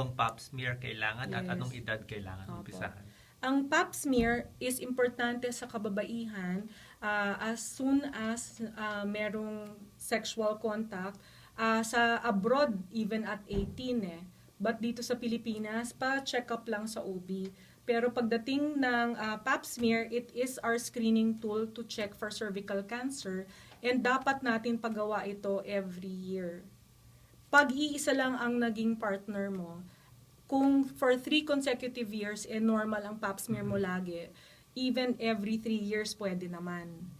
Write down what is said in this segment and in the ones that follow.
bang pap smear kailangan at Yes. anong edad kailangan Opo. umpisahan? Ang pap smear is importante sa kababaihan ah, as soon as ah, merong sexual contact ah, sa abroad even at 18 eh. But dito sa Pilipinas, pa-check up lang sa OB. Pero pagdating ng ah, pap smear, it is our screening tool to check for cervical cancer and dapat natin pagawa ito every year. Pag iisa lang ang naging partner mo, kung for three consecutive years, eh normal ang pap smear mo lagi, even every three years pwede naman.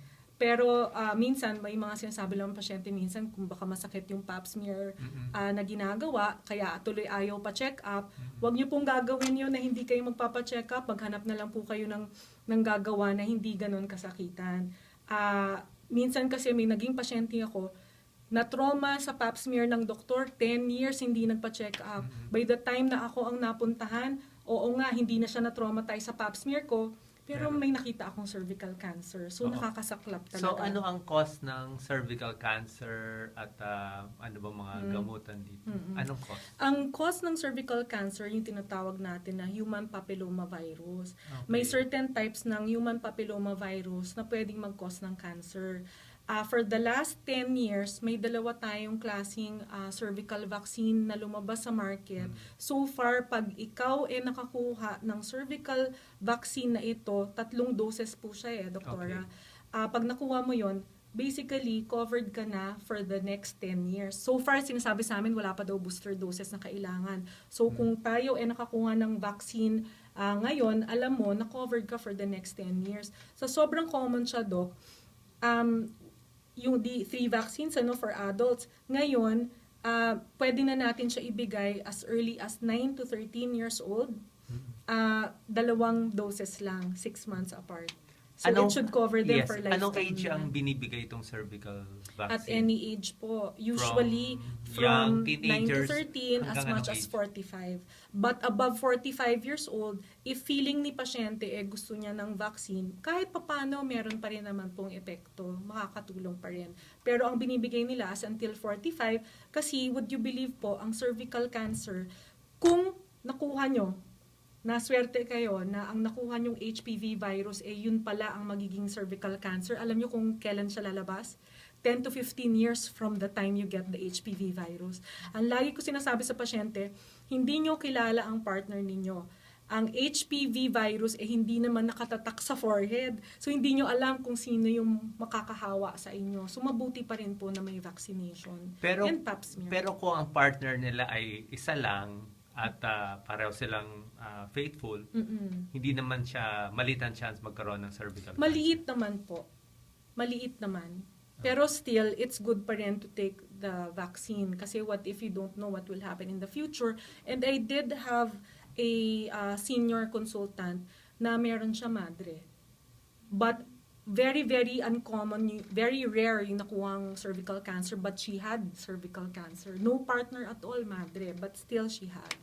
Pero ah, minsan, may mga sinasabi lang ng pasyente minsan kung baka masakit yung pap smear ah, na ginagawa, kaya tuloy ayaw pa check up, Huwag niyo pong gagawin yun na hindi kayo magpapa-check up, maghanap na lang po kayo ng, ng gagawa na hindi ganun kasakitan. Ah, minsan kasi may naging pasyente ako, na trauma sa pap smear ng doktor, 10 years hindi nagpa-check up. By the time na ako ang napuntahan, oo nga, hindi na siya na-traumatize sa pap smear ko, pero may nakita akong cervical cancer. So, Oo. nakakasaklap talaga. So ano ang cause ng cervical cancer at ah, ano ba mga Mm. gamutan dito? Mm-mm. Anong cause? Ang cause ng cervical cancer, yung tinatawag natin na human papilloma virus. Okay. May certain types ng human papilloma virus na pwedeng mag-cause ng cancer. Ah, for the last 10 years, may dalawa tayong klaseng ah, cervical vaccine na lumabas sa market. Mm. So far, pag ikaw ay nakakuha ng cervical vaccine na ito, tatlong doses po siya eh, doktora. Ah, pag nakuha mo yon basically, covered ka na for the next 10 years. So far, sinasabi sa amin, wala pa daw booster doses na kailangan. So Mm. kung tayo ay nakakuha ng vaccine ah, ngayon, alam mo, na-covered ka for the next 10 years. So sobrang common siya, Doc. Um, yung the three vaccines ano for adults, ngayon, ah, pwede na natin siya ibigay as early as 9 to 13 years old. Ah, dalawang doses lang, 6 months apart. So Anong- it should cover them yes, for lifetime. Anong age ang binibigay itong cervical vaccine? At any age po. Usually young from 9 to teenagers 13 as much as age? 45. But above 45 years old, if feeling ni pasyente eh gusto niya ng vaccine, kahit papano meron pa rin naman pong epekto, makakatulong pa rin. Pero ang binibigay nila is until 45 kasi would you believe po, ang cervical cancer, kung nakuha nyo, naswerte kayo na ang nakuha nyong HPV virus, eh yun pala ang magiging cervical cancer. Alam nyo kung kailan siya lalabas? 10 to 15 years from the time you get the HPV virus. Ang lagi ko sinasabi sa pasyente, hindi nyo kilala ang partner ninyo. Ang HPV virus eh hindi naman nakatatak sa forehead. So hindi nyo alam kung sino yung makakahawa sa inyo. So mabuti pa rin po na may vaccination. Pero- And pap smear. Pero kung ang partner nila ay isa lang at ah, pareho silang ah, faithful, Mm-mm. hindi naman siya malitan chance magkaroon ng cervical Maliit naman po. Maliit naman. Pero still, it's good pa rin to take the vaccine. Kasi what if you don't know what will happen in the future? And I did have a uh, senior consultant na meron siya madre. But very, very uncommon, very rare yung nakuhang cervical cancer, but she had cervical cancer. No partner at all, madre, but still she had.